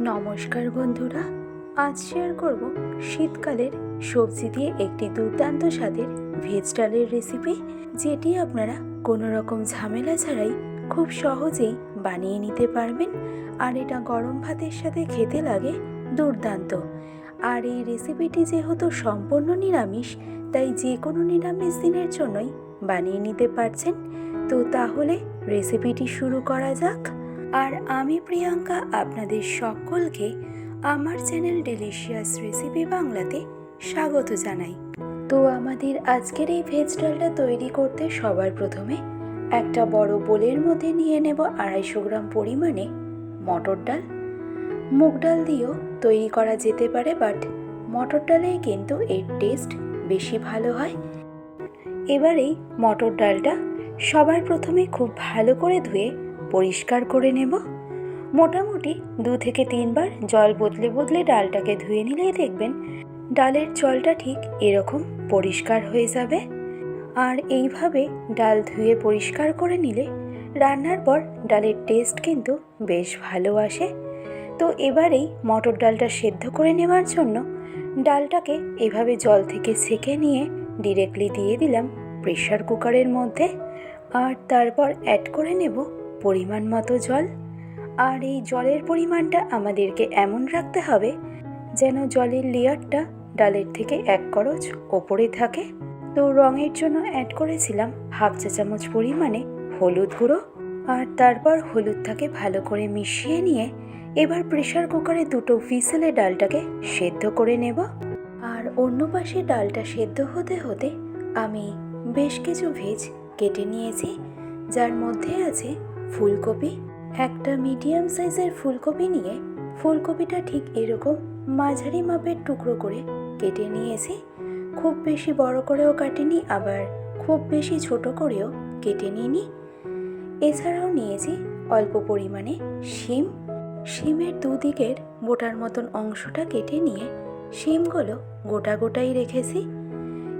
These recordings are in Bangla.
নমস্কার বন্ধুরা, আজ শেয়ার করব শীতকালের সবজি দিয়ে একটি দুর্দান্ত স্বাদের ভেজ ডালের রেসিপি যেটি আপনারা কোনো রকম ঝামেলা ছাড়াই খুব সহজেই বানিয়ে নিতে পারবেন আর এটা গরম ভাতের সাথে খেতে লাগে দুর্দান্ত। আর এই রেসিপিটি যেহেতু সম্পূর্ণ নিরামিষ, তাই যে কোনো নিরামিষ দিনের জন্যই বানিয়ে নিতে পারছেন। তো তাহলে রেসিপিটি শুরু করা যাক। আর আমি প্রিয়াঙ্কা আপনাদের সকলকে আমার চ্যানেল ডেলিশিয়াস রেসিপি বাংলাতে স্বাগত জানাই। তো আমাদের আজকের এই ভেজ ডালটা তৈরি করতে সবার প্রথমে একটা বড় বোলের মধ্যে নিয়ে নেব আড়াইশো গ্রাম পরিমাণে মটর ডাল। মুগ ডাল দিয়েও তৈরি করা যেতে পারে বাট মটর ডালেই কিন্তু এর টেস্ট বেশি ভালো হয়। এবারেই মটর ডালটা সবার প্রথমে খুব ভালো করে ধুয়ে পরিষ্কার করে নেব। মোটামুটি দু থেকে তিনবার জল বদলে বদলে ডালটাকে ধুয়ে নিলেই দেখবেন ডালের জলটা ঠিক এরকম পরিষ্কার হয়ে যাবে। আর এইভাবে ডাল ধুয়ে পরিষ্কার করে নিলে রান্নার পর ডালের টেস্ট কিন্তু বেশ ভালো আসে। তো এবারেই মটর ডালটা সেদ্ধ করে নেওয়ার জন্য ডালটাকে এভাবে জল থেকে সেকে নিয়ে ডিরেক্টলি দিয়ে দিলাম প্রেশার কুকারের মধ্যে। আর তারপর অ্যাড করে নেব পরিমাণ মতো জল, আর এই জলের পরিমাণটা আমাদেরকে এমন রাখতে হবে যেন জলের লেয়ারটা ডালের থেকে এক করচ ওপরে থাকে। তো রঙের জন্য অ্যাড করেছিলাম হাফ চা চামচ পরিমাণে হলুদ গুঁড়ো, আর তারপর হলুদটাকে ভালো করে মিশিয়ে নিয়ে এবার প্রেশার কুকারে দুটো হুইসেলে ডালটাকে সেদ্ধ করে নেব। আর অন্য পাশে ডালটা সেদ্ধ হতে হতে আমি বেশ কিছু ভেজ কেটে নিয়েছি, যার মধ্যে আছে ফুলকপি? একটা মিডিয়াম সাইজের ফুলকপি নিয়ে ফুলকপিটা ঠিক এরকম মাঝারি মাপের টুকরো করে কেটে নিয়েছি। খুব বেশি বড় করেও কাটিনি, আবার খুব বেশি ছোট করেও কেটে নিইনি। এছাড়াও নিয়েছি অল্প পরিমাণে শিম। শিমের দুদিকের বোটার মতন অংশটা কেটে নিয়ে শিমগুলো গোটা গোটাই রেখেছি।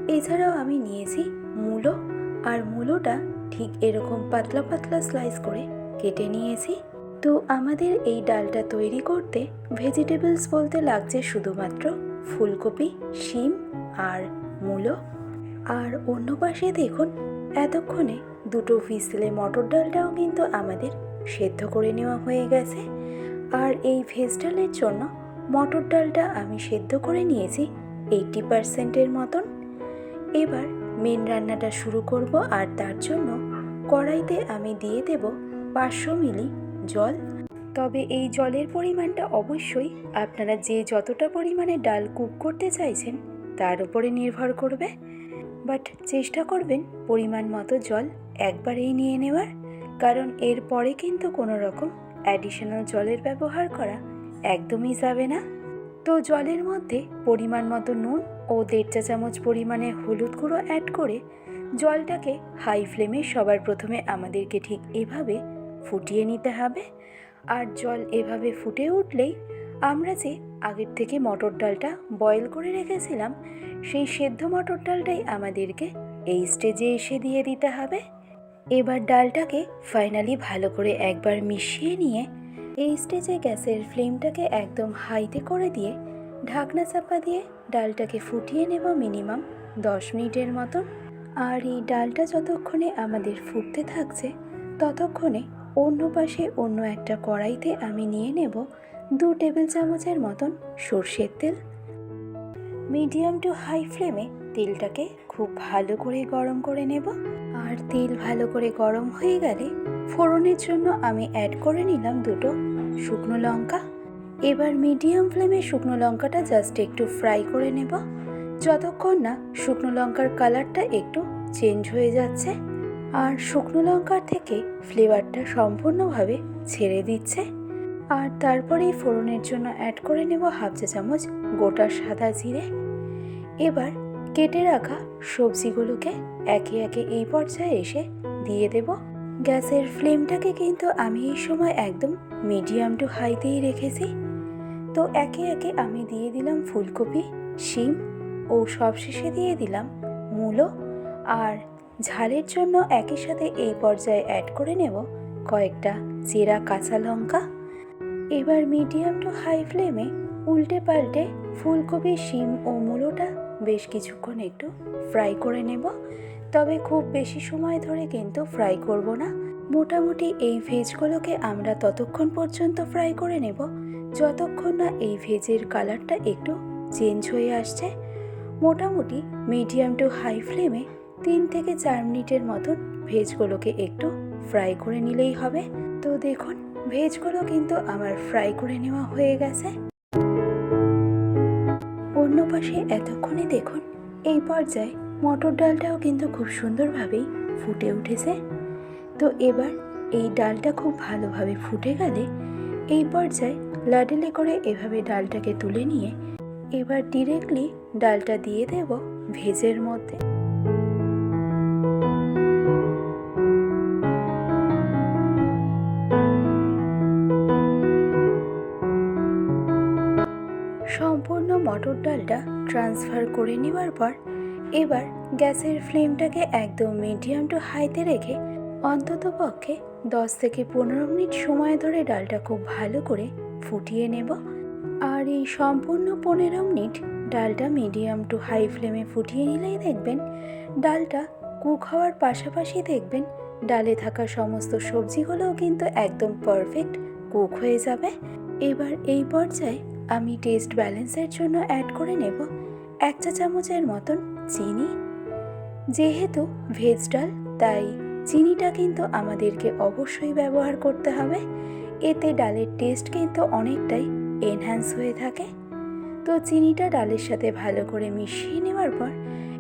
এছাড়াও আমি নিয়েছি মূলো, আর মূলোটা ঠিক এরকম পাতলা পাতলা স্লাইস করে কেটে নিয়েছি। তো আমাদের এই ডালটা তৈরি করতে ভেজিটেবলস বলতে লাগছে শুধুমাত্র ফুলকপি, শিম আর মূলো। আর অন্য পাশে দেখুন, এতক্ষণে দুটো হুইসেলে মটর ডালটাও কিন্তু আমাদের সেদ্ধ করে নেওয়া হয়ে গেছে। আর এই ভেজ ডালের জন্য মটর ডালটা আমি সেদ্ধ করে নিয়েছি এইটি পারসেন্টের মতন। এবার মেন রান্নাটা শুরু করব আর তার জন্য কড়াইতে আমি দিয়ে দেব পাঁচশো মিলি জল। তবে এই জলের পরিমাণটা অবশ্যই আপনারা যে যতটা পরিমাণে ডাল কুক করতে চাইছেন তার উপরে নির্ভর করবে। বাট চেষ্টা করবেন পরিমাণ মতো জল একবারেই নিয়ে নেওয়ার, কারণ এর পরে কিন্তু কোনো রকম অ্যাডিশনাল জলের ব্যবহার করা একদমই যাবে না। জলের মধ্যে পরিমাণ মতো নুন ও দেড় চা চামচ পরিমাণে হলুদ গুঁড়ো অ্যাড করে জলটাকে হাই ফ্লেমে সবার প্রথমে আমাদেরকে ঠিক এভাবে ফুটিয়ে নিতে হবে। আর জল এভাবে ফুটে উঠলেই আমরা যে আগের থেকে মটর ডালটা বয়েল করে রেখেছিলাম, সেই সেদ্ধ মটর ডালটাই আমাদেরকে এই স্টেজে এসে দিয়ে দিতে হবে। এবার ডালটাকে ফাইনালি ভালো করে একবার মিশিয়ে নিয়ে এই স্টেজে গ্যাসের ফ্লেমটাকে একদম হাইতে করে দিয়ে ঢাকনা চাপা দিয়ে ডালটাকে ফুটিয়ে নেব মিনিমাম দশ মিনিটের মতন। আর এই ডালটা যতক্ষণে আমাদের ফুটতে থাকছে, ততক্ষণে অন্য পাশে অন্য একটা কড়াইতে আমি নিয়ে নেব দু টেবিল চামচের মতন সর্ষের তেল। মিডিয়াম টু হাই ফ্লেমে তেলটাকে খুব ভালো করে গরম করে নেব। আর তেল ভালো করে গরম হয়ে গেলে ফোড়নের জন্য আমি অ্যাড করে নিলাম দুটো শুকনো লঙ্কা। এবার মিডিয়াম ফ্লেমে শুকনো লঙ্কাটা জাস্ট একটু ফ্রাই করে নেব। যতক্ষণ না শুকনো লঙ্কার কালারটা একটু চেঞ্জ হয়ে যাচ্ছে, আর শুকনো লঙ্কার থেকে ফ্লেভারটা সম্পূর্ণভাবে ছেড়ে দিচ্ছে। আর তারপরে এই ফোড়নের জন্য অ্যাড করে নেব হাফ চা চামচ গোটা সাদা জিরে। এবার কেটে রাখা সবজিগুলোকে একে একে এই পর্যায়ে এসে দিয়ে দেব। গ্যাসের ফ্লেমটাকে কিন্তু আমি এই সময় একদম মিডিয়াম টু হাইতেই রেখেছি। তো একে একে আমি দিয়ে দিলাম ফুলকপি, শিম ও সবশেষে দিয়ে দিলাম মূলো। আর ঝালের জন্য একই সাথে এই পর্যায়ে অ্যাড করে নেব কয়েকটা চেরা কাঁচা লঙ্কা। এবার মিডিয়াম টু হাই ফ্লেমে উল্টে পাল্টে ফুলকপি, শিম ও মূলোটা বেশ কিছুক্ষণ একটু ফ্রাই করে নেব। তবে খুব বেশি সময় ধরে কিন্তু ফ্রাই করব না। মোটামুটি এই ভেজগুলোকে আমরা ততক্ষণ পর্যন্ত ফ্রাই করে নেব। যতক্ষণ না এই ভেজের কালারটা একটু চেঞ্জ হয়ে আসছে। মোটামুটি মিডিয়াম টু হাই ফ্লেমে তিন থেকে চার মিনিটের মতন ভেজগুলোকে একটু ফ্রাই করে নিলেই হবে। তো দেখুন, ভেজগুলো কিন্তু আমার ফ্রাই করে নেওয়া হয়ে গেছে। অন্য পাশে এতক্ষণে দেখুন, এই পর্যায়ে মটর ডালটাও কিন্তু খুব সুন্দরভাবেই ফুটে উঠেছে। তো এবার এই ডালটা খুব ভালোভাবে ফুটে গেলে এই পর্যায়ে লাডেলে করে এভাবে ডালটাকে তুলে নিয়ে এবার ডিরেক্টলি ডালটা দিয়ে দেব ভেজের মধ্যে। মটর ডালটা ট্রান্সফার করে নেওয়ার পর এবার গ্যাসের ফ্লেমটাকে একদম মিডিয়াম টু হাইতে রেখে অন্তত পক্ষে দশ থেকে পনেরো মিনিট সময় ধরে ডালটা খুব ভালো করে ফুটিয়ে নেব। আর এই সম্পূর্ণ পনেরো মিনিট ডালটা মিডিয়াম টু হাই ফ্লেমে ফুটিয়ে নিলেই দেখবেন ডালটা কুক হওয়ার পাশাপাশি দেখবেন ডালে থাকা সমস্ত সবজিগুলোও কিন্তু একদম পারফেক্ট কুক হয়ে যাবে। এবার এই পর্যায়ে আমি টেস্ট ব্যালেন্সের জন্য অ্যাড করে নেব এক চা চামচের মতন চিনি। যেহেতু ভেজ ডাল, তাই চিনিটা কিন্তু আমাদেরকে অবশ্যই ব্যবহার করতে হবে। এতে ডালের টেস্ট কিন্তু অনেকটাই এনহ্যান্স হয়ে থাকে। তো চিনিটা ডালের সাথে ভালো করে মিশিয়ে নেওয়ার পর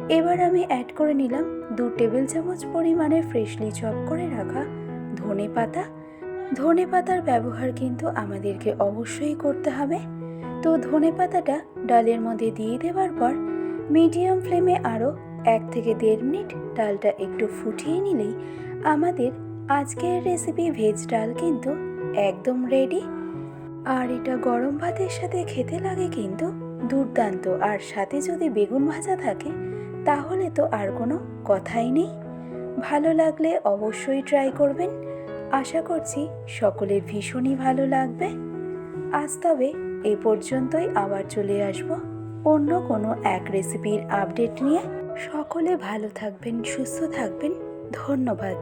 এবার আমি অ্যাড করে নিলাম দু টেবিল চামচ পরিমাণে ফ্রেশলি চপ করে রাখা ধনে পাতা ধনে পাতার ব্যবহার কিন্তু আমাদেরকে অবশ্যই করতে হবে। তো ধনে পাতাটা ডালের মধ্যে দিয়ে দেওয়ার পর মিডিয়াম ফ্লেমে আরও এক থেকে দেড় মিনিট ডালটা একটু ফুটিয়ে নিলেই আমাদের আজকের রেসিপি ভেজ ডাল কিন্তু একদম রেডি আর এটা গরম ভাতের সাথে খেতে লাগে কিন্তু দুর্দান্ত। আর সাথে যদি বেগুন ভাজা থাকে, তাহলে তো আর কোনো কথাই নেই। ভালো লাগলে অবশ্যই ট্রাই করবেন। আশা করছি সকলের ভীষণই ভালো লাগবে। আজ তবে এ পর্যন্তই আবার চলে আসব অন্য কোনো এক রেসিপির আপডেট নিয়ে। সকলে ভালো থাকবেন, সুস্থ থাকবেন। ধন্যবাদ।